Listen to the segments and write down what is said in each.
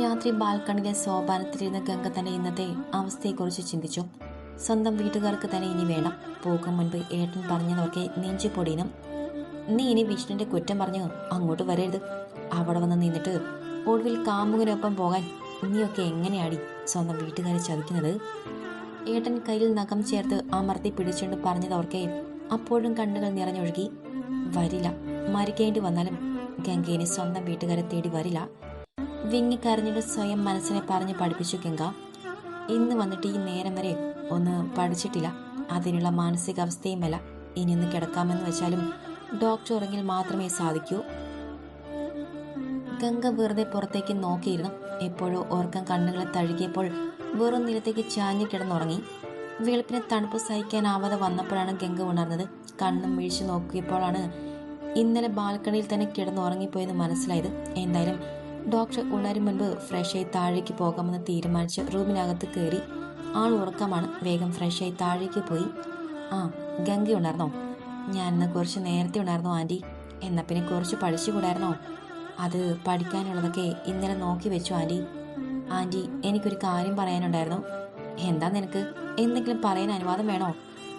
രാത്രി ബാൽക്കണിയിലെ സോപാനത്തിലിരുന്ന ഗംഗ തന്നെ ഇന്നത്തെ അവസ്ഥയെക്കുറിച്ച് ചിന്തിച്ചു. സ്വന്തം വീട്ടുകാർക്ക് തന്നെ ഇനി വേണം. പോകും മുൻപ് ഏട്ടൻ പറഞ്ഞതൊക്കെ നെഞ്ചു പൊടിയണം നീ ഇനി വിഷ്ണുവിന്റെ കുറ്റം പറഞ്ഞു അങ്ങോട്ട് വരരുത്. അവിടെ വന്ന് നിന്നിട്ട് ഒടുവിൽ കാമുകനൊപ്പം പോകാൻ നീയൊക്കെ എങ്ങനെയാടി സ്വന്തം വീട്ടുകാരെ ചതിക്കുന്നത്? ഏട്ടൻ കയ്യിൽ നഖം ചേർത്ത് അമർത്തി പിടിച്ചുകൊണ്ട് പറഞ്ഞതവർക്കെ അപ്പോഴും കണ്ണുകൾ നിറഞ്ഞൊഴുകി. വരില്ല. മരിക്കേണ്ടി വന്നാലും ഗംഗേനെ സ്വന്തം വീട്ടുകാരെ തേടി വരില്ല. വിങ്ങിക്കരഞ്ഞിട്ട് സ്വയം മനസ്സിനെ പറഞ്ഞ് പഠിപ്പിച്ചു കെങ്ക ഇന്ന് വന്നിട്ട് ഈ നേരം വരെ ഒന്ന് പഠിച്ചിട്ടില്ല. അതിനുള്ള മാനസികാവസ്ഥയുമല്ല ഒന്ന് കിടക്കാമെന്ന് വെച്ചാലും ഡോക്ടർ ഉറങ്ങിൽ മാത്രമേ സാധിക്കൂ. ഗംഗ വെറുതെ പുറത്തേക്ക് നോക്കിയിരുന്നു. എപ്പോഴോ ഓർക്കം കണ്ണുകളെ തഴുകിയപ്പോൾ വെറും നിലത്തേക്ക് ചാഞ്ഞു കിടന്നുറങ്ങി. വെളുപ്പിനെ തണുപ്പ് സഹിക്കാനാവാതെ വന്നപ്പോഴാണ് ഗംഗ ഉണർന്നത്. കണ്ണും വീഴ്ച നോക്കിയപ്പോഴാണ് ഇന്നലെ ബാൽക്കണിയിൽ തന്നെ കിടന്നുറങ്ങിപ്പോയെന്ന് മനസ്സിലായത്. എന്തായാലും ഡോക്ടർ ഉണരും മുൻപ് ഫ്രഷായി താഴേക്ക് പോകാമെന്ന് തീരുമാനിച്ച് റൂമിനകത്ത് കയറി. ആൾ ഉറക്കമാണ്. വേഗം ഫ്രഷായി താഴേക്ക് പോയി. ആ ഗംഗ ഉണർന്നോ? ഞാൻ ഇന്ന് കുറച്ച് നേരത്തെ ഉണർന്നു ആന്റി എന്നാൽ പിന്നെ കുറച്ച് പഠിച്ചുകൂടായിരുന്നോ അത് പഠിക്കാനുള്ളതൊക്കെ ഇന്നലെ നോക്കി വെച്ചു ആന്റി ആന്റി എനിക്കൊരു കാര്യം പറയാനുണ്ടായിരുന്നു. എന്താ നിനക്ക്? എന്തെങ്കിലും പറയാൻ അനുവാദം വേണോ?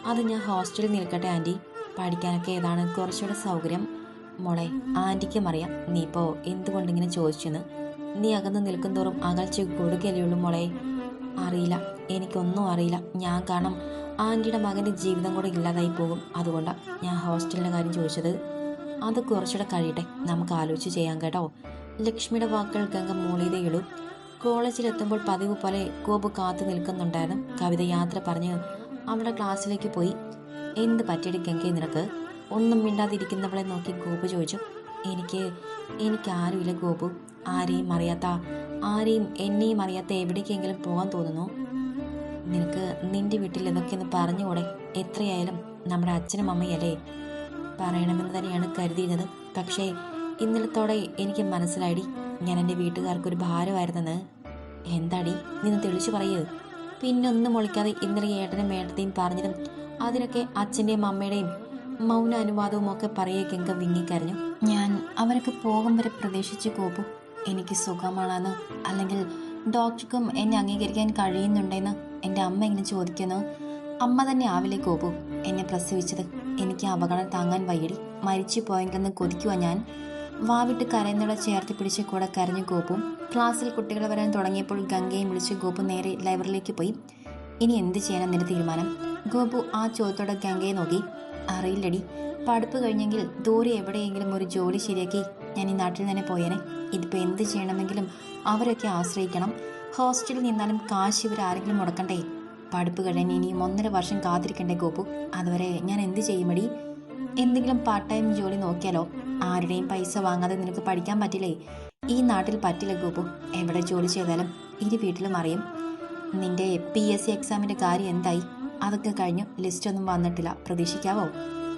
അത് ഞാൻ ഹോസ്റ്റലിൽ നിൽക്കട്ടെ ആന്റി പഠിക്കാനൊക്കെ ഏതാണ് കുറച്ചുകൂടെ സൗകര്യം? മോളെ ആന്റിക്കും അറിയാം നീ ഇപ്പോൾ എന്തുകൊണ്ടിങ്ങനെ ചോദിച്ചെന്ന്? നീ അകന്ന് നിൽക്കും തോറും അകൽച്ച കൊടുക്കല്ലേ മോളെ. അറിയില്ല. എനിക്കൊന്നും അറിയില്ല. ഞാൻ കാരണം ആന്റിയുടെ മകന്റെ ജീവിതം കൂടെ ഇല്ലാതായി പോകും. അതുകൊണ്ടാണ് ഞാൻ ഹോസ്റ്റലിന്റെ കാര്യം ചോദിച്ചത്. അത് കുറച്ചുകൂടെ കഴിയട്ടെ. നമുക്ക് ആലോചിച്ച് ചെയ്യാം കേട്ടോ. ലക്ഷ്മിയുടെ വാക്കുകൾ ഗംഗ മൂളിയതേയുള്ളൂ കോളേജിലെത്തുമ്പോൾ പതിവ് പോലെ കോപ് കാത്തു നിൽക്കുന്നുണ്ടായിരുന്നു. കവിത യാത്ര പറഞ്ഞ് അവളുടെ ക്ലാസ്സിലേക്ക് പോയി. എന്ത് പറ്റിയടി ഗംഗയെ നിനക്ക്? ഒന്നും മിണ്ടാതിരിക്കുന്നവളെ നോക്കി ഗോപു ചോദിച്ചു. എനിക്ക് എനിക്ക് ആരുമില്ല ഗോപു. ആരെയും അറിയാത്ത ആരെയും എന്നെയും അറിയാത്ത എവിടേക്കെങ്കിലും പോകാൻ തോന്നുന്നു. നിനക്ക് നിന്റെ വീട്ടിൽ ഇതൊക്കെയൊന്ന് പറഞ്ഞുകൂടെ? എത്രയായാലും നമ്മുടെ അച്ഛനും അമ്മയല്ലേ? പറയണമെന്ന് തന്നെയാണ് കരുതിയിരുന്നത്. പക്ഷേ ഇന്നലത്തോടെ എനിക്ക് മനസ്സിലായി. ഞാൻ എന്റെ വീട്ടുകാർക്കൊരു ഭാരമായിരുന്നെന്ന്. എന്താടി നിന്ന് തെളിച്ചു പറയൂ പിന്നൊന്നും ഒളിക്കാതെ ഇന്നലെ ഏട്ടനും മേട്ടത്തെയും പറഞ്ഞതും അതിനൊക്കെ അച്ഛന്റെയും അമ്മയുടെയും മൗന അനുവാദവും ഒക്കെ പറയെ ഗംഗ വിങ്ങിക്കരഞ്ഞു. ഞാൻ അവരൊക്കെ പോകും വരെ പ്രതീക്ഷിച്ചു പോകും എനിക്ക് സുഖമാണെന്ന് അല്ലെങ്കിൽ ഡോക്ടർക്കും എന്നെ അംഗീകരിക്കാൻ കഴിയുന്നുണ്ടെന്ന് എന്റെ അമ്മ ഇങ്ങനെ ചോദിക്കുന്നു. അമ്മ തന്നെ ആവില്ലേ കോപ്പു എന്നെ പ്രസവിച്ചത്. എനിക്ക് അപകടം താങ്ങാൻ വയ്യടി. മരിച്ചു പോയെങ്കിലെന്ന് കൊതിക്കുക ഞാൻ. വാവിട്ട് കരയുന്നുള്ള ചേർത്ത് പിടിച്ച് കൂടെ കരഞ്ഞു ഗോപും. ക്ലാസ്സിൽ കുട്ടികൾ വരാൻ തുടങ്ങിയപ്പോൾ ഗംഗയും വിളിച്ച് ഗോപു നേരെ ലൈബ്രറിയിലേക്ക് പോയി. ഇനി എന്ത് ചെയ്യണം എന്നൊരു തീരുമാനം? ഗോപു ആ ചോദ്യത്തോടെ ഗംഗയെ നോക്കി. അറിയില്ലടി. പഠിപ്പ് കഴിഞ്ഞെങ്കിൽ ദൂരെ എവിടെയെങ്കിലും ഒരു ജോലി ശരിയാക്കി ഞാൻ ഈ നാട്ടിൽ തന്നെ പോയേനെ. ഇതിപ്പോൾ എന്ത് ചെയ്യണമെങ്കിലും അവരൊക്കെ ആശ്രയിക്കണം. ഹോസ്റ്റലിൽ നിന്നാലും കാശ് ഇവർ ആരെങ്കിലും മുടക്കണ്ടേ? പഠിപ്പ് കഴിഞ്ഞ് ഇനിയും ഒന്നര വർഷം കാത്തിരിക്കണ്ടേ ഗോപു? അതുവരെ ഞാൻ എന്ത് ചെയ്യുമടി? എന്തെങ്കിലും പാർട്ട് ടൈം ജോലി നോക്കിയാലോ? ആരുടെയും പൈസ വാങ്ങാതെ നിനക്ക് പഠിക്കാൻ പറ്റില്ലേ? ഈ നാട്ടിൽ പറ്റില്ല ഗോപു. എവിടെ ജോലി ചെയ്താലും ഇരു വീട്ടിലും അറിയും. നിന്റെ പി എസ് സി എക്സാമിന്റെ കാര്യം എന്തായി? അതൊക്കെ കഴിഞ്ഞു ലിസ്റ്റ് ഒന്നും വന്നിട്ടില്ല. പ്രതീക്ഷിക്കാവോ?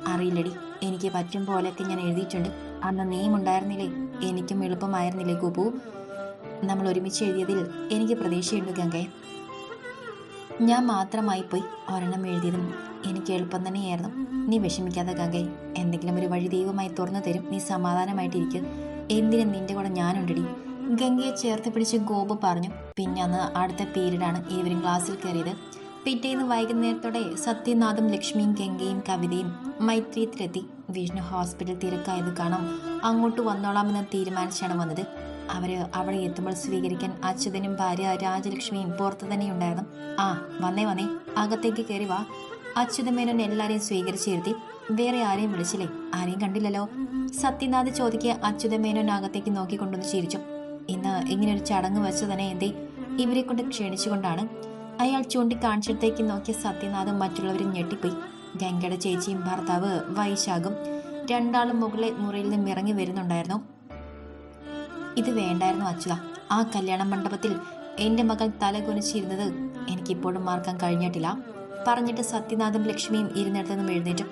അറിയില്ലടി. എനിക്ക് പറ്റും പോലെയൊക്കെ ഞാൻ എഴുതിയിട്ടുണ്ട്. അന്ന് നീയും ഉണ്ടായിരുന്നില്ലേ? എനിക്കും എളുപ്പമായിരുന്നില്ലേ ഗോപു? നമ്മൾ ഒരുമിച്ച് എഴുതിയതിൽ എനിക്ക് പ്രതീക്ഷയുണ്ട് ഗംഗയെ. ഞാൻ മാത്രമായി പോയി ഒരെണ്ണം എഴുതിയതും എനിക്ക് എളുപ്പം തന്നെയായിരുന്നു. നീ വിഷമിക്കാതെ ഗംഗയെ. എന്തെങ്കിലും ഒരു വഴി ദൈവമായി തുറന്നു തരും. നീ സമാധാനമായിട്ടിരിക്കും. എന്തിനും നിന്റെ കൂടെ ഞാനുണ്ടടി. ഗംഗയെ ചേർത്ത് പിടിച്ച് ഗോപു പറഞ്ഞു. പിന്നെ അന്ന് അടുത്ത പീരീഡാണ് ഇരുവരും ക്ലാസ്സിൽ കയറിയത്. പിറ്റേന്ന് വൈകുന്നേരത്തോടെ സത്യനാഥും ലക്ഷ്മിയും ഗംഗയും കവിതയും മൈത്രിയത്തിലെത്തി. വിഷ്ണു ഹോസ്പിറ്റൽ തിരക്കായത് കാണാം. അങ്ങോട്ട് വന്നോളാമെന്ന് തീരുമാനിച്ചാണ് വന്നത്. അവർ അവിടെ എത്തുമ്പോൾ സ്വീകരിക്കാൻ അച്യുതനും ഭാര്യ രാജലക്ഷ്മിയും പുറത്തു തന്നെയുണ്ടായിരുന്നു. ആ വന്നേ വന്നേ. അകത്തേക്ക് കയറി വാ. അച്യുതമേനോൻ എല്ലാരെയും സ്വീകരിച്ചിരുത്തി വേറെ ആരെയും വിളിച്ചില്ലേ? ആരെയും കണ്ടില്ലല്ലോ. സത്യനാഥ് ചോദിക്കുക അച്യുതമേനോൻ അകത്തേക്ക് നോക്കിക്കൊണ്ടുവന്ന് ചിരിച്ചു. ഇന്ന് ഇങ്ങനെ ഒരു ചടങ്ങ് വെച്ച് തന്നെ എന്തേ? ഇവരെ കൊണ്ട് ക്ഷണിച്ചുകൊണ്ടാണ്. അയാൾ ചൂണ്ടിക്കാണിച്ചിടത്തേക്ക് നോക്കിയ സത്യനാഥും മറ്റുള്ളവരും ഞെട്ടിപ്പോയി. ഗംഗയുടെ ചേച്ചിയും ഭർത്താവ് വൈശാഖും രണ്ടാളും മുകളിൽ മുറിയിൽ നിന്നും ഇറങ്ങി വരുന്നുണ്ടായിരുന്നു. ഇത് വേണ്ടായിരുന്നു അച്യുത. ആ കല്യാണ മണ്ഡപത്തിൽ എന്റെ മകൻ തല കുനിച്ചിരുന്നത് എനിക്കിപ്പോഴും മാർക്കാൻ കഴിഞ്ഞിട്ടില്ല പറഞ്ഞിട്ട് സത്യനാഥും ലക്ഷ്മിയും ഇരുന്നിടത്തുനിന്നും എഴുന്നേറ്റു.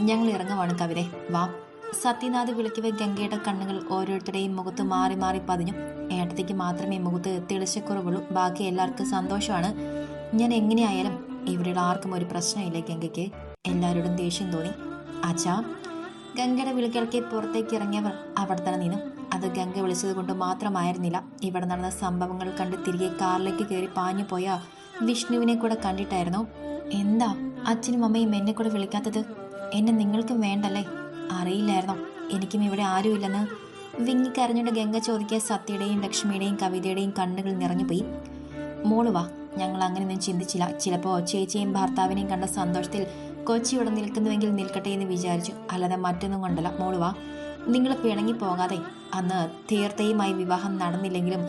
ഞങ്ങൾ ഇറങ്ങുവാണ് കവിതെ. വാ. സത്യനാഥ് വിളിക്കവേ ഗംഗയുടെ കണ്ണുകൾ ഓരോരുത്തരുടെയും മുഖത്ത് മാറി മാറി പതിഞ്ഞു. ഏട്ടത്തേക്ക് മാത്രമേ മുഖത്ത് തെളിച്ചക്കുറവുള്ളൂ. ബാക്കി എല്ലാവർക്കും സന്തോഷമാണ്. ഞാൻ എങ്ങനെയായാലും ഇവരുടെ ആർക്കും ഒരു പ്രശ്നമില്ല ഗംഗയ്ക്ക്. എല്ലാവരോടും ദേഷ്യം തോന്നി. അച്ഛാ ഗംഗയുടെ വിളികൾക്ക് പുറത്തേക്ക് ഇറങ്ങിയവർ അവിടെ തന്നെ നിന്നു. അത് ഗംഗ വിളിച്ചത് കൊണ്ട് മാത്രമായിരുന്നില്ല. ഇവിടെ നടന്ന സംഭവങ്ങൾ കണ്ട് തിരികെ കാറിലേക്ക് കയറി പാഞ്ഞു പോയ വിഷ്ണുവിനെ കൂടെ കണ്ടിട്ടായിരുന്നു. എന്താ? അച്ഛനും അമ്മയും എന്നെ കൂടെ വിളിക്കാത്തത്? എന്നെ നിങ്ങൾക്കും വേണ്ടല്ലേ? അറിയില്ലായിരുന്നോ. എനിക്കും ഇവിടെ ആരുമില്ലെന്ന് വിങ്ങിക്കരഞ്ഞുകൊണ്ട് ഗംഗ ചോദിക്കുക സത്യയുടെയും ലക്ഷ്മിയുടെയും കവിതയുടെയും കണ്ണുകൾ നിറഞ്ഞുപോയി. മോൾ വാ ഞങ്ങൾ അങ്ങനെയൊന്നും ചിന്തിച്ചില്ല. ചിലപ്പോൾ ചേച്ചിയും ഭർത്താവിനെയും കണ്ട സന്തോഷത്തിൽ കൊച്ചി ഇവിടെ നിൽക്കുന്നുവെങ്കിൽ നിൽക്കട്ടെ എന്ന് വിചാരിച്ചു. അല്ലാതെ മറ്റൊന്നും കൊണ്ടല്ല. മോൾ വാ നിങ്ങൾ പിണങ്ങി പോകാതെ. അന്ന് തീർത്ഥയുമായി വിവാഹം നടന്നില്ലെങ്കിലും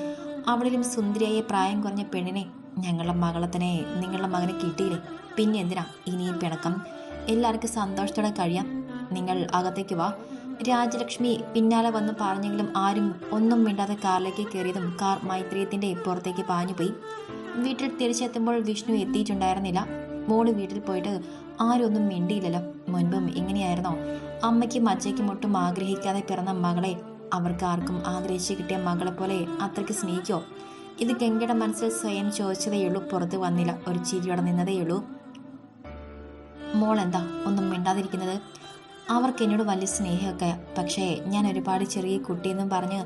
അവളിലും സുന്ദരിയായ പ്രായം കുറഞ്ഞ പെണ്ണിനെ ഞങ്ങളുടെ മകളത്തിനെ നിങ്ങളുടെ മകനെ കിട്ടിയില്ലേ? പിന്നെ എന്തിനാ ഇനി പിണക്കം? എല്ലാവർക്കും സന്തോഷത്തോടെ കഴിയാം. നിങ്ങൾ അകത്തേക്ക് വാ. രാജലക്ഷ്മി പിന്നാലെ വന്ന് പറഞ്ഞെങ്കിലും ആരും ഒന്നും മിണ്ടാതെ കാറിലേക്ക് കയറിയതും കാർ മൈത്രിയത്തിന്റെ പുറത്തേക്ക് പാഞ്ഞുപോയി. വീട്ടിൽ തിരിച്ചെത്തുമ്പോൾ വിഷ്ണു എത്തിയിട്ടുണ്ടായിരുന്നില്ല. മോൾ വീട്ടിൽ പോയിട്ട് ആരും ഒന്നും മിണ്ടിയില്ലല്ലോ. മുൻപും ഇങ്ങനെയായിരുന്നോ? അമ്മയ്ക്കും അച്ഛയ്ക്കും ഒട്ടും ആഗ്രഹിക്കാതെ പിറന്ന മകളെ അവർക്ക് ആർക്കും ആഗ്രഹിച്ച് കിട്ടിയ മകളെ പോലെ അത്രയ്ക്ക് സ്നേഹിക്കോ? ഇത് ഗംഗയുടെ മനസ്സിൽ സ്വയം ചോദിച്ചതേയുള്ളൂ പുറത്ത് വന്നില്ല. ഒരു ചിരിയോടെ നിന്നതേയുള്ളൂ മോൾ എന്താ ഒന്നും മിണ്ടാതിരിക്കുന്നത്? അവർക്ക് എന്നോട് വലിയ സ്നേഹമൊക്കെ. പക്ഷേ ഞാൻ ഒരുപാട് ചെറിയ കുട്ടിയെന്നും പറഞ്ഞ്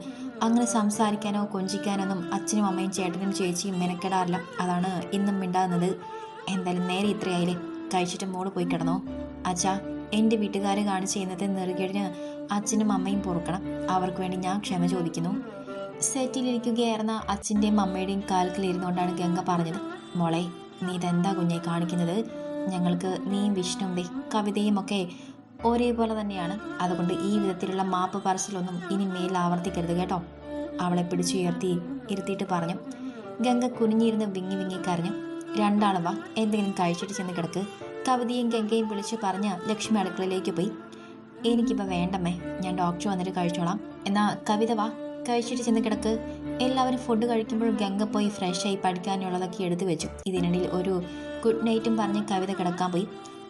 അങ്ങനെ സംസാരിക്കാനോ കൊഞ്ചിക്കാനൊന്നും അച്ഛനും അമ്മയും ചേട്ടനും ചേച്ചിയും മെനക്കെടാറില്ല. അതാണ് ഇന്നും മിണ്ടാകുന്നത് എന്തായാലും നേരെ ഇത്രയായില്ലേ? കഴിച്ചിട്ട് മോൾ പോയി കിടന്നോ? അച്ഛാ എന്റെ വീട്ടുകാർ കാണിച്ച ഇന്നത്തെ നെറുകേടിന് അച്ഛനും അമ്മയും പൊറുക്കണം. അവർക്ക് വേണ്ടി ഞാൻ ക്ഷമ ചോദിക്കുന്നു. സെറ്റിലിരിക്കുകയായിരുന്ന അച്ഛന്റെയും അമ്മയുടെയും കാൽക്കിലിരുന്നുകൊണ്ടാണ് ഗംഗ പറഞ്ഞത്. മോളെ നീ ഇതെന്താ കുഞ്ഞെ കാണിക്കുന്നത്? ഞങ്ങൾക്ക് നീയും വിഷ്ണുവിന്റെ കവിതയും ഒക്കെ ഒരേപോലെ തന്നെയാണ്. അതുകൊണ്ട് ഈ വിധത്തിലുള്ള മാപ്പ് പറച്ചിലൊന്നും ഇനി മേൽ ആവർത്തിക്കരുത് കേട്ടോ. അവളെ പിടിച്ചുയർത്തി ഇരുത്തിയിട്ട് പറഞ്ഞു ഗംഗ കുനിഞ്ഞിരുന്ന് വിങ്ങി വിങ്ങി കരഞ്ഞു. രണ്ടാളും എന്തെങ്കിലും കഴിച്ചിട്ട് ചെന്ന് കിടക്ക്. കവിതയും ഗംഗയും വിളിച്ചു പറഞ്ഞ് ലക്ഷ്മി അടുക്കളയിലേക്ക് പോയി. എനിക്കിപ്പോൾ വേണ്ടമ്മേ ഞാൻ ഡോക്ടർ വന്നിട്ട് കഴിച്ചോളാം. എന്നാൽ കവിത വാ കഴിച്ചിട്ട് ചെന്ന് കിടക്ക്. എല്ലാവരും ഫുഡ് കഴിക്കുമ്പോഴും ഗംഗ പോയി ഫ്രഷായി പഠിക്കാനുള്ളതൊക്കെ എടുത്തു വെച്ചു. ഇതിനിടയിൽ ഒരു ഗുഡ് നൈറ്റും പറഞ്ഞ് കവിത കിടക്കാൻ പോയി.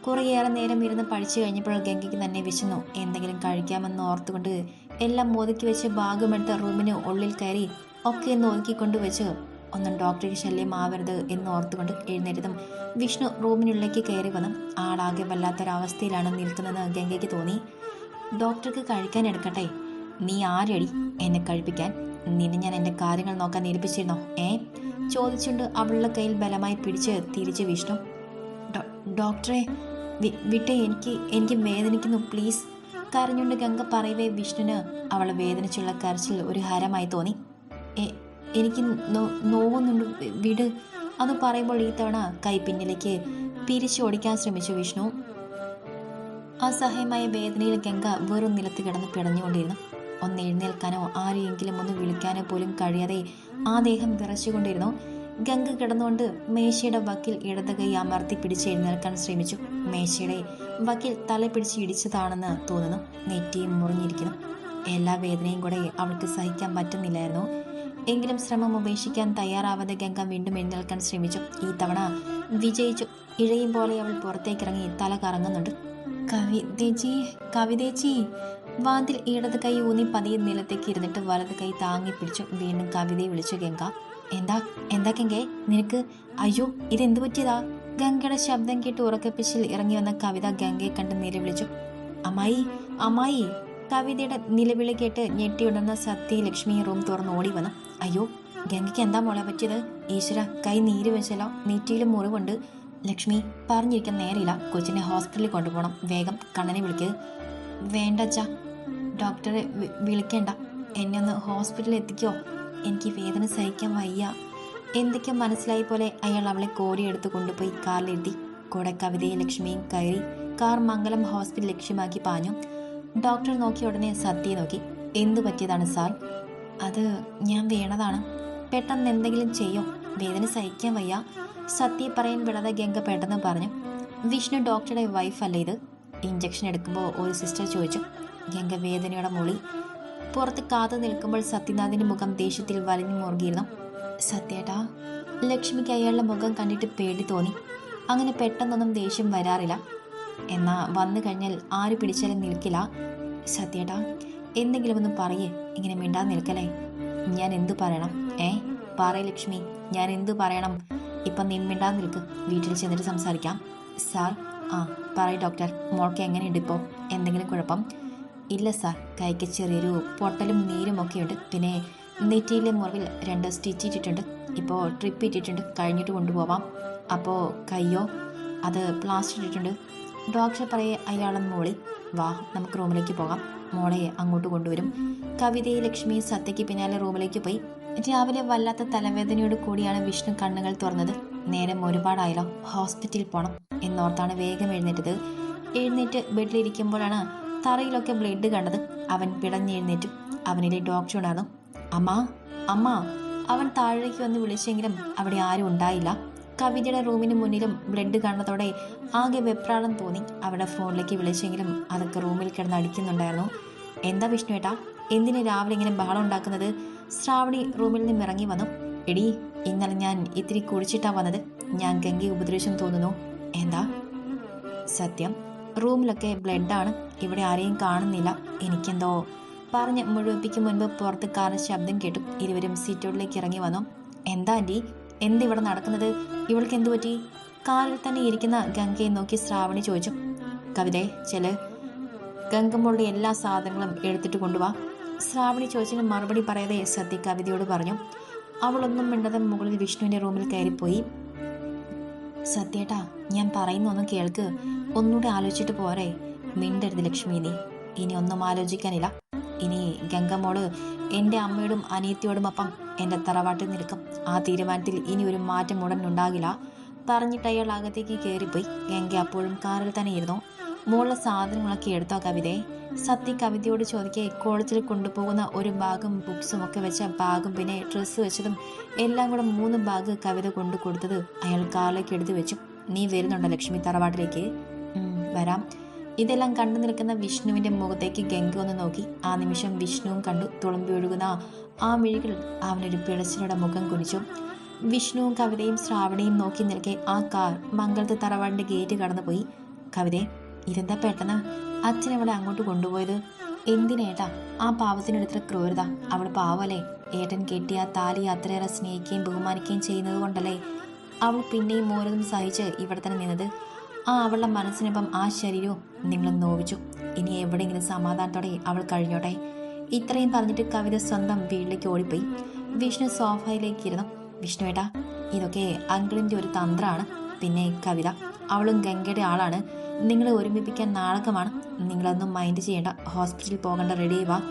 കുറേയേറെ നേരം ഇരുന്ന് പഠിച്ചു കഴിഞ്ഞപ്പോൾ ഗംഗയ്ക്ക് തന്നെ വിശന്നു. എന്തെങ്കിലും കഴിക്കാമെന്ന് ഓർത്തുകൊണ്ട് എല്ലാം ഒതുക്കി വെച്ച് ഭാഗമെടുത്ത റൂമിന് ഉള്ളിൽ കയറി ഒക്കെ ഒന്ന് ഒതുക്കിക്കൊണ്ട് വെച്ച് ഒന്നും ഡോക്ടർക്ക് ശല്യം ആവരുത് എന്ന് ഓർത്തുകൊണ്ട് എഴുന്നേറ്റതും വിഷ്ണു റൂമിനുള്ളിലേക്ക് കയറി വന്നു ആളാകെ വല്ലാത്തൊരവസ്ഥയിലാണ് നിൽക്കുന്നത് ഗംഗയ്ക്ക് തോന്നി. ഡോക്ടർക്ക് കഴിക്കാൻ എടുക്കട്ടെ. നീ ആരടി? എന്നെ കഴിപ്പിക്കാൻ? നിന്നെ ഞാൻ എന്റെ കാര്യങ്ങൾ നോക്കാൻ ഏൽപ്പിച്ചിരുന്നോ? ഏ? ചോദിച്ചുകൊണ്ട് അവളുടെ കയ്യിൽ ബലമായി പിടിച്ച് തിരിച്ച് വിഷ്ണു "ഡോ- ഡോക്ടറെ വിട്ടേ എനിക്ക് എനിക്ക് വേദനിക്കുന്നു. പ്ലീസ്. കരഞ്ഞുകൊണ്ട് ഗംഗ പറയവേ വിഷ്ണുവിന് അവൾ വേദനിച്ചുള്ള കരച്ചിൽ ഒരു ഹരമായി തോന്നി. എനിക്ക് നോവുന്നുണ്ട് വിട്. അത് പറയുമ്പോൾ ഈ തവണ കൈ പിന്നിലേക്ക് പിരിച്ചോടിക്കാൻ ശ്രമിച്ചു വിഷ്ണു. അസഹ്യമായ വേദനയിൽ ഗംഗ വെറും നിലത്ത് കിടന്ന് പിടഞ്ഞുകൊണ്ടിരുന്നു. ഒന്ന് എഴുന്നേൽക്കാനോ ആരെയെങ്കിലും ഒന്ന് വിളിക്കാനോ പോലും കഴിയാതെ ആ ദേഹം വിറച്ചുകൊണ്ടിരുന്നു. ഗംഗ കിടന്നുകൊണ്ട് മേശയുടെ വക്കിൽ ഇടത് കൈ അമർത്തി പിടിച്ച് എഴുന്നേൽക്കാൻ ശ്രമിച്ചു. മേശയുടെ വക്കിൽ തല പിടിച്ച് ഇടിച്ചതാണെന്ന് തോന്നുന്നു. നെറ്റിയും മുറിഞ്ഞിരിക്കുന്നു. എല്ലാ വേദനയും കൂടെ അവൾക്ക് സഹിക്കാൻ പറ്റുന്നില്ലായിരുന്നു. എങ്കിലും ശ്രമം ഉപേക്ഷിക്കാൻ തയ്യാറാവാതെ ഗംഗ വീണ്ടും എഴുന്നേൽക്കാൻ ശ്രമിച്ചു. ഈ തവണ വിജയിച്ചു. ഇഴയും പോലെ അവൾ പുറത്തേക്കിറങ്ങി തല കറങ്ങുന്നുണ്ട്. കവിതേച്ചി കവിതേച്ചി വാതിൽ ഇടത് കൈ ഊന്നി പതിയെ നിലത്തേക്ക് ഇരുന്നിട്ട് വലത് കൈ താങ്ങി പിടിച്ചു. വീണ്ടും കവിതയെ വിളിച്ചു ഗംഗ. എന്താ? എന്താ ഗംഗേ? നിനക്ക് അയ്യോ ഇതെന്ത് പറ്റിയതാ? ഗംഗയുടെ ശബ്ദം കേട്ട് ഉറക്കപ്പിച്ചിൽ ഇറങ്ങി വന്ന കവിത ഗംഗയെ കണ്ട് നിലവിളിച്ചു. അമ്മായി അമ്മായി. കവിതയുടെ നിലവിളി കേട്ട് ഞെട്ടിയുണർന്ന സത്യ ലക്ഷ്മി റൂം തുറന്ന് ഓടി വന്നു. അയ്യോ ഗംഗയ്ക്ക് എന്താ മോളെ പറ്റിയത്? ഈശ്വര കൈ നീര് വെച്ചല്ലോ. നെറ്റിയിലും മുറിവുണ്ട്. ലക്ഷ്മി പറഞ്ഞിരിക്കാൻ നേരില്ല കൊച്ചിനെ ഹോസ്പിറ്റലിൽ കൊണ്ടുപോകണം. വേഗം കണ്ണനെ വിളിക്കരുത് വേണ്ട ഡോക്ടറെ വിളിക്കേണ്ട. എന്നെ ഒന്ന് ഹോസ്പിറ്റലിൽ എത്തിക്കോ. എനിക്ക് വേദന സഹിക്കാൻ വയ്യ. എന്തൊക്കെ മനസ്സിലായി പോലെ അയാൾ അവളെ കോരിയെടുത്ത് കൊണ്ടുപോയി കാറിലെത്തി. കൂടെ കവിതയും ലക്ഷ്മിയും കയറി കാർ മംഗലം ഹോസ്പിറ്റൽ ലക്ഷ്യമാക്കി പാഞ്ഞു. ഡോക്ടർ നോക്കിയ ഉടനെ സത്യ നോക്കി. എന്തു പറ്റിയതാണ് സാർ? അത് ഞാൻ വീണതാണ്. പെട്ടെന്ന് എന്തെങ്കിലും ചെയ്യോ? വേദന സഹിക്കാൻ വയ്യ. സത്യ പറയാൻ വിടാതെ ഗംഗ പെട്ടെന്ന് പറഞ്ഞു. വിഷ്ണു ഡോക്ടറുടെ വൈഫല്ലേ ഇത്? ഇഞ്ചക്ഷൻ എടുക്കുമ്പോൾ ഒരു സിസ്റ്റർ ചോദിച്ചു. ഗംഗ വേദനയുടെ മുളി. പുറത്ത് കാത്തു നിൽക്കുമ്പോൾ സത്യനാഥിന്റെ മുഖം ദേഷ്യത്തിൽ വലിഞ്ഞു മുറുകിയിരുന്നു. സത്യേട്ടാ ലക്ഷ്മിക്ക് അയാളുടെ മുഖം കണ്ടിട്ട് പേടി തോന്നി. അങ്ങനെ പെട്ടെന്നൊന്നും ദേഷ്യം വരാറില്ല. എന്നാ വന്നു കഴിഞ്ഞാൽ ആര് പിടിച്ചാലും നിൽക്കില്ല. സത്യേട്ടാ എന്തെങ്കിലും ഒന്ന് പറയേ. ഇങ്ങനെ മിണ്ടാതെ നിൽക്കലേ ഞാൻ എന്തു പറയണം? ഏ പറയ ലക്ഷ്മി. ഞാൻ എന്തു പറയണം? ഇപ്പം നീ മിണ്ടാതെ നിൽക്ക്. വീട്ടിൽ ചെന്നിട്ട് സംസാരിക്കാം. സാർ ആ പറയ ഡോക്ടർ. മോൾക്ക് എങ്ങനെയുണ്ട് ഇപ്പോൾ എന്തെങ്കിലും കുഴപ്പം? ഇല്ല സാർ. കൈക്ക് ചെറിയൊരു പൊട്ടലും നീരും ഒക്കെ ഉണ്ട്. പിന്നെ നെറ്റിയിലെ മുറിവിൽ രണ്ട് സ്റ്റിച്ച് ഇട്ടിട്ടുണ്ട്. ഇപ്പോൾ ട്രിപ്പ് ഇട്ടിട്ടുണ്ട്. കഴിഞ്ഞിട്ട് കൊണ്ടുപോവാം. അപ്പോൾ കയ്യോ? അത് പ്ലാസ്റ്റർ ഇട്ടിട്ടുണ്ട്. ഡോക്ടർ പറയെ അയാളെന്ന് മോളി. വാ നമുക്ക് റൂമിലേക്ക് പോകാം. മോളെ അങ്ങോട്ട് കൊണ്ടുവരും. കവിതയെ ലക്ഷ്മി സത്യയ്ക്ക് പിന്നാലെ റൂമിലേക്ക് പോയി. രാവിലെ വല്ലാത്ത തലവേദനയോട് കൂടിയാണ് വിഷ്ണു കണ്ണുകൾ തുറന്നത്. നേരം ഒരുപാടായല്ലോ. ഹോസ്പിറ്റലിൽ പോകണം എന്നോർത്താണ് വേഗം എഴുന്നേറ്റത്. എഴുന്നേറ്റ് ബെഡിലിരിക്കുമ്പോഴാണ് തറയിലൊക്കെ ബ്ലഡ് കണ്ടത് അവൻ പിടഞ്ഞെഴുന്നേറ്റും. അവനിലെ ഡോക്ടർ ഉണ്ടായിരുന്നു. അമ്മ അമ്മ അവൻ താഴേക്ക് വന്ന് വിളിച്ചെങ്കിലും അവിടെ ആരും ഉണ്ടായില്ല. കവിതയുടെ റൂമിന് മുന്നിലും ബ്ലഡ് കണ്ടതോടെ ആകെ വെപ്രാളം തോന്നി. അവിടെ ഫോണിലേക്ക് വിളിച്ചെങ്കിലും അതൊക്കെ റൂമിൽ കിടന്ന് അടിക്കുന്നുണ്ടായിരുന്നു. എന്താ വിഷ്ണു ഏട്ടാ എന്തിനു രാവിലെ ഇങ്ങനെ ബഹളം ഉണ്ടാക്കുന്നത്? ശ്രാവണി റൂമിൽ നിന്നും ഇറങ്ങി വന്നു. എടി ഇന്നലെ ഞാൻ ഇത്തിരി കുടിച്ചിട്ടാ വന്നത്. ഞാൻ ഗംഗയെ ഉപദ്രവിച്ചെന്ന് തോന്നുന്നു. എന്താ? സത്യം. റൂമിലൊക്കെ ബ്ലഡാണ്. ഇവിടെ ആരെയും കാണുന്നില്ല. എനിക്കെന്തോ പറഞ്ഞ് മുഴുവിപ്പിക്ക് മുൻപ് പുറത്ത് കാറിന് ശബ്ദം കേട്ടു. ഇരുവരും സീറ്റോട്ടിലേക്ക് ഇറങ്ങി വന്നു. എന്താ ആന്റി എന്തിവിടെ നടക്കുന്നത്? ഇവൾക്ക് എന്തു പറ്റി? കാറിൽ തന്നെ ഇരിക്കുന്ന ഗംഗയെ നോക്കി ശ്രാവണി ചോദിച്ചു. കവിതേ ചെൽ. ഗംഗമ്മളുടെ എല്ലാ സാധനങ്ങളും എടുത്തിട്ട് കൊണ്ടുവാ. ശ്രാവണി ചോദിച്ചതിന് മറുപടി പറയാതെ സത്യ കവിതയോട് പറഞ്ഞു. അവളൊന്നും മിണ്ടാതെ മുകളിൽ വിഷ്ണുവിന്റെ റൂമിൽ കയറിപ്പോയി. സത്യേട്ടാ ഞാൻ പറയുന്നൊന്നും കേൾക്ക്. ഒന്നുകൂടെ ആലോചിച്ചിട്ട് പോരെ. മിണ്ടരുത് ലക്ഷ്മി നീ ഇനി ഒന്നും ആലോചിക്കാനില്ല. ഇനി ഗംഗമ്മോൾ എന്റെ അമ്മയോടും അനിയത്തിയോടും ഒപ്പം എന്റെ തറവാട്ടിൽ നിൽക്കും. ആ തീരുമാനത്തിൽ ഇനി ഒരു മാറ്റം ഉടൻ ഉണ്ടാകില്ല പറഞ്ഞിട്ട് അയാൾ അകത്തേക്ക് കയറിപ്പോയി. ഗംഗ അപ്പോഴും കാറിൽ തന്നെ ഇരുന്നു മോളിലെ സാധനങ്ങളൊക്കെ എടുത്തോ കവിതയെ സത്യ കവിതയോട് ചോദിക്കുക കോളേജിൽ കൊണ്ടുപോകുന്ന ഒരു ബാഗും ബുക്സും ഒക്കെ വെച്ച ബാഗും പിന്നെ ഡ്രസ്സ് വെച്ചതും എല്ലാം കൂടെ മൂന്ന് ബാഗ് കവിത കൊണ്ടു കൊടുത്തത് അയാൾ കാറിലേക്ക് എടുത്തു വെച്ചു. നീ വരുന്നുണ്ടോ ലക്ഷ്മി തറവാട്ടിലേക്ക്? വരാം. ഇതെല്ലാം കണ്ടു നിൽക്കുന്ന വിഷ്ണുവിന്റെ മുഖത്തേക്ക് ഗംഗ ഒന്ന് നോക്കി. ആ നിമിഷം വിഷ്ണുവും കണ്ടു. തുളമ്പി ഒഴുകുന്ന ആ മിഴികൾ അവനൊരു പിളച്ചിലൂടെ മുഖം കുനിച്ചു. വിഷ്ണുവും കവിതയും ശ്രാവണിയും നോക്കി നിൽക്കെ ആ കാർ മംഗളത്തെ തറവാടിന്റെ ഗേറ്റ് കടന്നുപോയി. കവിതയെ ഇതെന്താ പെട്ടെന്ന്? അച്ഛൻ അവളെ അങ്ങോട്ട് കൊണ്ടുപോയത്? എന്തിനേട്ടാ ആ പാവത്തിനെടുത്ത ക്രൂരത. അവൾ പാവല്ലേ? ഏട്ടൻ കെട്ടിയ താലി അത്രയേറെ സ്നേഹിക്കുകയും ബഹുമാനിക്കുകയും ചെയ്യുന്നത് കൊണ്ടല്ലേ? അവൾ പിന്നെയും ഓരോന്നും സഹിച്ച് ഇവിടെ തന്നെ നിന്നത്. ആ അവളുടെ മനസ്സിനൊപ്പം ആ ശരീരവും നിങ്ങളും നോവിച്ചു. ഇനി എവിടെയെങ്കിലും സമാധാനത്തോടെ അവൾ കഴിഞ്ഞോട്ടെ? ഇത്രയും പറഞ്ഞിട്ട് കവിത സ്വന്തം വീട്ടിലേക്ക് ഓടിപ്പോയി. വിഷ്ണു സോഫയിലേക്ക് ഇരുന്നു വിഷ്ണു ഏട്ടാ ഇതൊക്കെ അങ്കിളിന്റെ ഒരു തന്ത്രമാണ്. പിന്നെ കവിത. അവളും ഗംഗയുടെ ആളാണ്. നിങ്ങളെ ഒരുമിപ്പിക്കാൻ നാടകമാണ്. നിങ്ങളൊന്നും മൈൻഡ് ചെയ്യേണ്ട. ഹോസ്പിറ്റലിൽ പോകേണ്ട റെഡി വാ.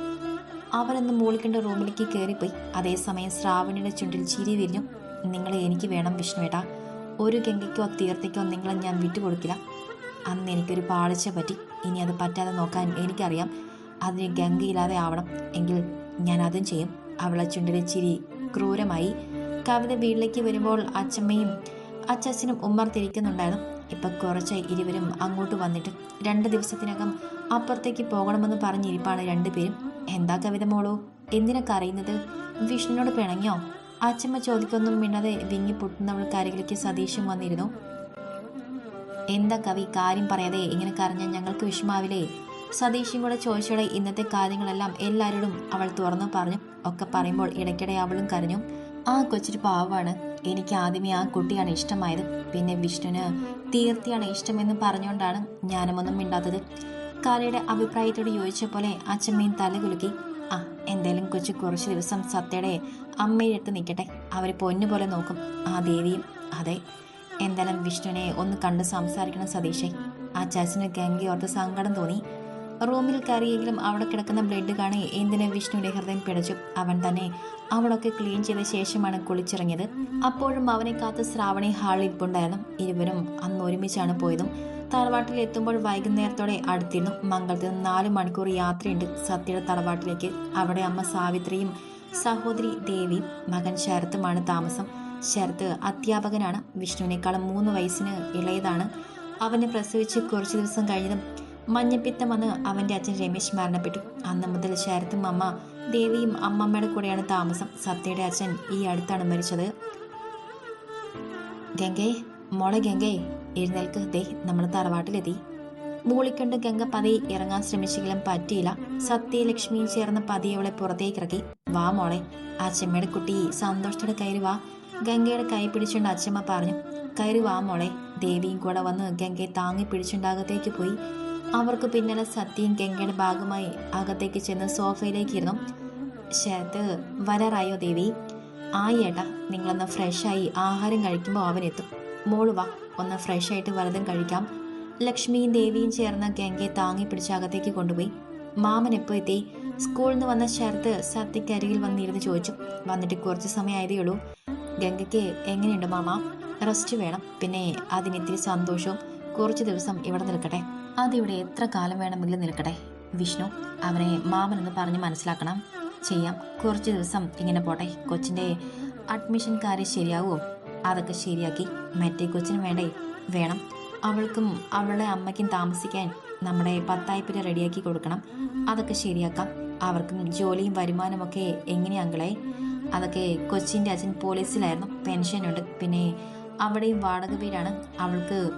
അവനൊന്ന് മൂളിക്കണ്ട റൂമിലേക്ക് കയറിപ്പോയി അതേസമയം ശ്രാവണിയുടെ ചുണ്ടിൽ ചിരി വിരിഞ്ഞു. നിങ്ങളെ എനിക്ക് വേണം വിഷ്ണുവേട്ടാ. ഒരു ഗംഗയ്ക്കോ തീർത്ഥയ്ക്കോ നിങ്ങളെ ഞാൻ വിട്ടുകൊടുക്കില്ല. അന്ന് എനിക്കൊരു പാളിച്ച പറ്റി. ഇനി അത് പറ്റാതെ നോക്കാൻ എനിക്കറിയാം. അതിന് ഗംഗയില്ലാതെ ആവണം. എങ്കിൽ ഞാൻ അതും ചെയ്യും. അവളെ ചുണ്ടിലെ ചിരി ക്രൂരമായി. കവിത വീട്ടിലേക്ക് വരുമ്പോൾ അച്ചമ്മയും അച്ചച്ചനും ഉമ്മർത്തിരിക്കുന്നുണ്ടായിരുന്നു. ഇപ്പൊ കുറച്ച് ഇരുവരും അങ്ങോട്ട് വന്നിട്ട് രണ്ട് ദിവസത്തിനകം അപ്പുറത്തേക്ക് പോകണമെന്ന് പറഞ്ഞിരിപ്പാണ് രണ്ടുപേരും. എന്താ കവിത മോളൂ? എന്തിനാ അറിയുന്നത് വിഷ്ണുനോട് പിണങ്ങിയോ? അച്ഛമ്മ ചോദിക്കൊന്നും മിണ്ടാതെ വിങ്ങി പൊട്ടുന്നവൾക്ക് അരികിലേക്ക് സതീഷും വന്നിരുന്നു. എന്താ കവി കാര്യം പറയാതെ ഇങ്ങനെ കരഞ്ഞ ഞങ്ങൾക്ക് വിഷമാവില്ലേ? സതീഷും കൂടെ ചോദിച്ചോടെ ഇന്നത്തെ കാര്യങ്ങളെല്ലാം എല്ലാവരോടും അവൾ തുറന്നു പറഞ്ഞു. ഒക്കെ പറയുമ്പോൾ ഇടയ്ക്കിടെ അവളും കരഞ്ഞു. ആ കൊച്ചൊരു പാവമാണ് എനിക്ക് ആദ്യമേ ആ കുട്ടിയാണ് ഇഷ്ടമായത്. പിന്നെ വിഷ്ണുവിന് തീർത്തിയാണ് ഇഷ്ടമെന്ന് പറഞ്ഞുകൊണ്ടാണ് ഞാനുമൊന്നും മിണ്ടാത്തത്. കാലയുടെ അഭിപ്രായത്തോട് യോജിച്ച പോലെ അച്ഛമ്മയും തലകുലുക്കി ആ എന്തായാലും കൊച്ചു കുറച്ച് ദിവസം സത്യയുടെ അമ്മയുടെ അടുത്ത് നിൽക്കട്ടെ. അവർ പൊന്നുപോലെ നോക്കും. ആ ദേവിയും അതെ. എന്തായാലും വിഷ്ണുവിനെ ഒന്ന് കണ്ട് സംസാരിക്കണം സതീഷെ ആ ചാച്ചന് ഗംഗയോർത്ത് സങ്കടം തോന്നി. റൂമിൽ കയറിയെങ്കിലും അവിടെ കിടക്കുന്ന ബ്ലഡ് കാണി എന്തിനെ വിഷ്ണുവിന്റെ ഹൃദയം പിടച്ചു. അവൻ തന്നെ അവളൊക്കെ ക്ലീൻ ചെയ്ത ശേഷമാണ് കുളിച്ചിറങ്ങിയത്. അപ്പോഴും അവനെ കാത്ത് ശ്രാവണി ഹാളിൽ ഇരിപ്പുണ്ടായിരുന്നു. ഇരുവരും അന്ന് ഒരുമിച്ചാണ് പോയതും. തറവാട്ടിൽ എത്തുമ്പോൾ വൈകുന്നേരത്തോടെ അടുത്തിരുന്നു. മംഗളത്തിൽ നിന്ന് നാല് മണിക്കൂർ യാത്രയുണ്ട് സത്യയുടെ തറവാട്ടിലേക്ക്. അവിടെ അമ്മ സാവിത്രിയും സഹോദരി ദേവിയും മകൻ ശരത്തുമാണ് താമസം. ശരത്ത് അധ്യാപകനാണ്. വിഷ്ണുവിനേക്കാളും മൂന്ന് വയസ്സിന് ഇളയതാണ്. അവനെ പ്രസവിച്ച് കുറച്ച് ദിവസം കഴിഞ്ഞതും മഞ്ഞപ്പിത്തം വന്ന് അവന്റെ അച്ഛൻ രമേശ് മരണപ്പെട്ടു. അന്ന് മുതൽ ശരത്തും അമ്മ ദേവിയും അമ്മമ്മയുടെ കൂടെയാണ് താമസം. സത്യയുടെ അച്ഛൻ ഈ അടുത്താണ് മരിച്ചത്. ഗംഗേ മോളെ ഗംഗേ എഴുന്നേൽക്ക്. ദേ നമ്മൾ തറവാട്ടിലെത്തി. മൂളിക്കൊണ്ട് ഗംഗ പതി ഇറങ്ങാൻ ശ്രമിച്ചെങ്കിലും പറ്റിയില്ല. സത്യലക്ഷ്മിയും ചേർന്ന് പതി അവളെ പുറത്തേക്ക് ഇറക്കി. വാ മോളെ അച്ഛമ്മയുടെ കുട്ടി സന്തോഷത്തോടെ കയറി വാ. ഗംഗയുടെ കൈ പിടിച്ചുകൊണ്ട് അച്ഛമ്മ പറഞ്ഞു കയറി വാ മോളെ. ദേവിയും കൂടെ വന്ന് ഗംഗയെ താങ്ങി പിടിച്ചുണ്ടാകത്തേക്ക് പോയി. അവർക്ക് പിന്നാലെ സത്യയും ഗംഗയുടെ ഭാഗമായി അകത്തേക്ക് ചെന്ന് സോഫയിലേക്കിരുന്നു. ശരത്ത് വരാറായോ ദേവി? ആ ഏട്ടാ നിങ്ങളൊന്ന് ഫ്രഷായി ആഹാരം കഴിക്കുമ്പോൾ അവനെത്തും. മോൾ വാ ഒന്ന് ഫ്രഷായിട്ട് വലതും കഴിക്കാം. ലക്ഷ്മിയും ദേവിയും ചേർന്ന് ഗംഗയെ താങ്ങി പിടിച്ച് അകത്തേക്ക് കൊണ്ടുപോയി. മാമൻ എപ്പോൾ എത്തി? സ്കൂളിൽ നിന്ന് വന്ന ശരത്ത് സത്യക്കരികിൽ വന്നിരുന്ന് ചോദിച്ചു. വന്നിട്ട് കുറച്ച് സമയമായതേ ഉള്ളൂ. ഗംഗയ്ക്ക് എങ്ങനെയുണ്ട് മാമ? റെസ്റ്റ് വേണം. പിന്നെ അതിനിത്തിരി സന്തോഷവും കുറച്ച് ദിവസം ഇവിടെ നിൽക്കട്ടെ. അതിവിടെ എത്ര കാലം വേണമെങ്കിലും നിൽക്കട്ടെ. വിഷ്ണു അവനെ മാമനെന്ന് പറഞ്ഞ് മനസ്സിലാക്കണം. ചെയ്യാം. കുറച്ച് ദിവസം ഇങ്ങനെ പോട്ടെ. കൊച്ചിന്റെ അഡ്മിഷൻ കാര്യം ശരിയാവുമോ അതൊക്കെ ശരിയാക്കി. മറ്റേ കൊച്ചിന് വേണ്ടേ? വേണം. അവൾക്കും അവളുടെ അമ്മയ്ക്കും താമസിക്കാൻ നമ്മുടെ പത്തായിപ്പിര റെഡിയാക്കി കൊടുക്കണം. അതൊക്കെ ശരിയാക്കാം. അവർക്കും ജോലിയും വരുമാനമൊക്കെ എങ്ങനെയാ അങ്കിളെ? അതൊക്കെ കൊച്ചിന്റെ അച്ഛൻ പോലീസിലായിരുന്നു. പെൻഷനുണ്ട്. പിന്നെ അവിടെയും വാടക വീടാണ്. അവൾക്ക്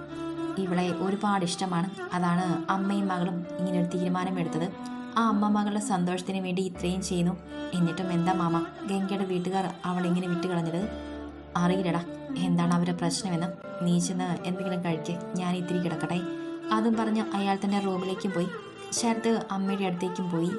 ഇവളെ ഒരുപാട് ഇഷ്ടമാണ്. അതാണ് അമ്മയും മകളും ഇങ്ങനെ ഒരു തീരുമാനമെടുത്തത് ആ അമ്മ മകളുടെ സന്തോഷത്തിന് വേണ്ടി ഇത്രയും ചെയ്യുന്നു. എന്നിട്ടും എന്താ മാമ? ഗംഗയുടെ വീട്ടുകാർ അവളെ ഇങ്ങനെ വിട്ടുകളഞ്ഞത്? അറിയില്ലടാ. എന്താണ് അവരുടെ പ്രശ്നമെന്ന്? നീ ചെന്ന് എന്തെങ്കിലും കഴിക്ക്. ഞാൻ ഇത്തിരി കിടക്കട്ടെ. അതും പറഞ്ഞ് അയാൾ തന്നെ റൂമിലേക്കും പോയി. ശരത്ത് അമ്മയുടെ അടുത്തേക്കും പോയി.